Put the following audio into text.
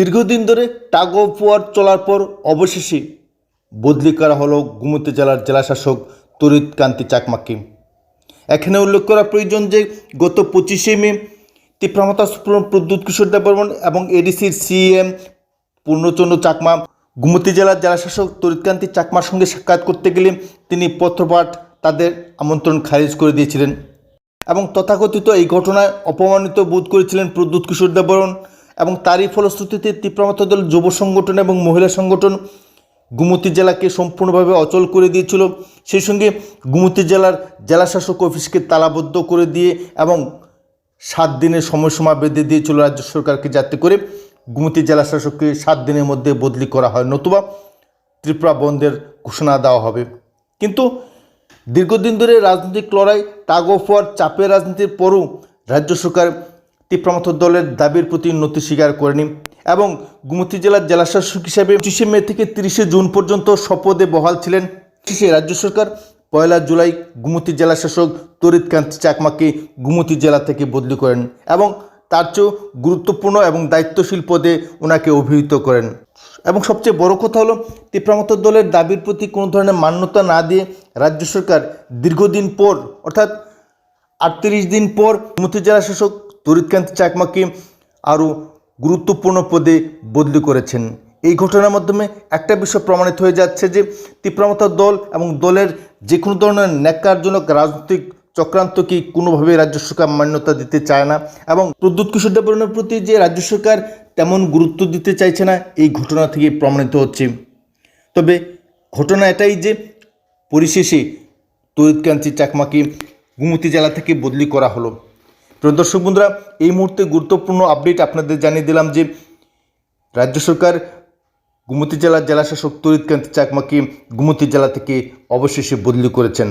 দীর্ঘদিন ধরে tug of war চলার পর অবশেষে বদলি করা হলো গুমতি জেলার জেলাশাসক তরিত কান্তি চাকমাকে। এখানে উল্লেখ করা প্রয়োজন যে গত পঁচিশে মে তীব্রমতা প্রদ্যুৎ কিশোর দেববর্মন এবং এডিসির সিএম পূর্ণচন্দ্র চাকমা গুমতি জেলার জেলাশাসক তরিতকান্তি চাকমার সঙ্গে সাক্ষাৎ করতে গেলে তিনি পত্রপাঠ তাদের আমন্ত্রণ খারিজ করে দিয়েছিলেন এবং তথাকথিত এই ঘটনায় অপমানিত বোধ করেছিলেন প্রদ্যুৎ কিশোর দেববর্মন। এবং তারই ফলশ্রুতিতে তীব্রমতা দল যুব সংগঠন এবং মহিলা সংগঠন গুমতি জেলাকে সম্পূর্ণভাবে অচল করে দিয়েছিল। সেই সঙ্গে গুমতি জেলার জেলাশাসক অফিসকে তালাবদ্ধ করে দিয়ে এবং সাত দিনের সময়সীমা বেঁধে দিয়েছিল রাজ্য সরকারকে যাতে করে গুমতি জেলাশাসককে সাত দিনের মধ্যে বদলি করা হয়, নতুবা ত্রিপুরা বন্ধের ঘোষণা দেওয়া হবে। কিন্তু দীর্ঘদিন ধরে রাজনৈতিক লড়াই, টাগ অফ চাপের রাজনীতির পরও রাজ্য সরকার তীব্রমথ দলের দাবির প্রতি উন্নতি স্বীকার করেনি এবং গুমতি জেলার জেলাশাসক হিসেবে পঁচিশে মে থেকে তিরিশে জুন পর্যন্ত শপথে বহাল ছিলেন শেষে রাজ্য সরকার। পয়লা জুলাই গুমতি জেলাশাসক তরিতকান্ত চাকমাকে গুমতি জেলা থেকে বদলি করেন এবং তার চেয়েও গুরুত্বপূর্ণ এবং দায়িত্বশীল পদে ওনাকে অভিহিত করেন। এবং সবচেয়ে বড় কথা হলো তীব্রমত দলের দাবির প্রতি কোনো ধরনের মান্যতা না দিয়ে রাজ্য সরকার দীর্ঘদিন পর, অর্থাৎ আটত্রিশ দিন পর গুমতি জেলা শাসক তরিতকান্ত চাকমাকে আরও গুরুত্বপূর্ণ পদে বদলি করেছেন। এই ঘটনার মাধ্যমে একটা বিষয় প্রমাণিত হয়ে যাচ্ছে যে তীব্রমতা দল এবং দলের যে কোনো ধরনের ন্যাক্কারজনক রাজনৈতিক চক্রান্তকে কোনোভাবে রাজ্য সরকার মান্যতা দিতে চায় না এবং প্রদ্যুৎ কিশোর দেববর্মনের প্রতি যে রাজ্য সরকার তেমন গুরুত্ব দিতে চাইছে না, এই ঘটনা থেকে প্রমাণিত হচ্ছে। তবে ঘটনা এটাই যে পরিশেষে তরিতকান্তি চাকমাকে গুমতি জেলা থেকে বদলি করা হলো। প্রিয় দর্শক বন্ধুরা, এই মুহূর্তে গুরুত্বপূর্ণ আপডেট আপনাদের জানিয়ে দিলাম যে, রাজ্য সরকার গুমতি জেলার জেলাশাসক তরিতকান্তি চাকমাকে গুমতি জেলা থেকে অবশেষে বদলি করেছেন।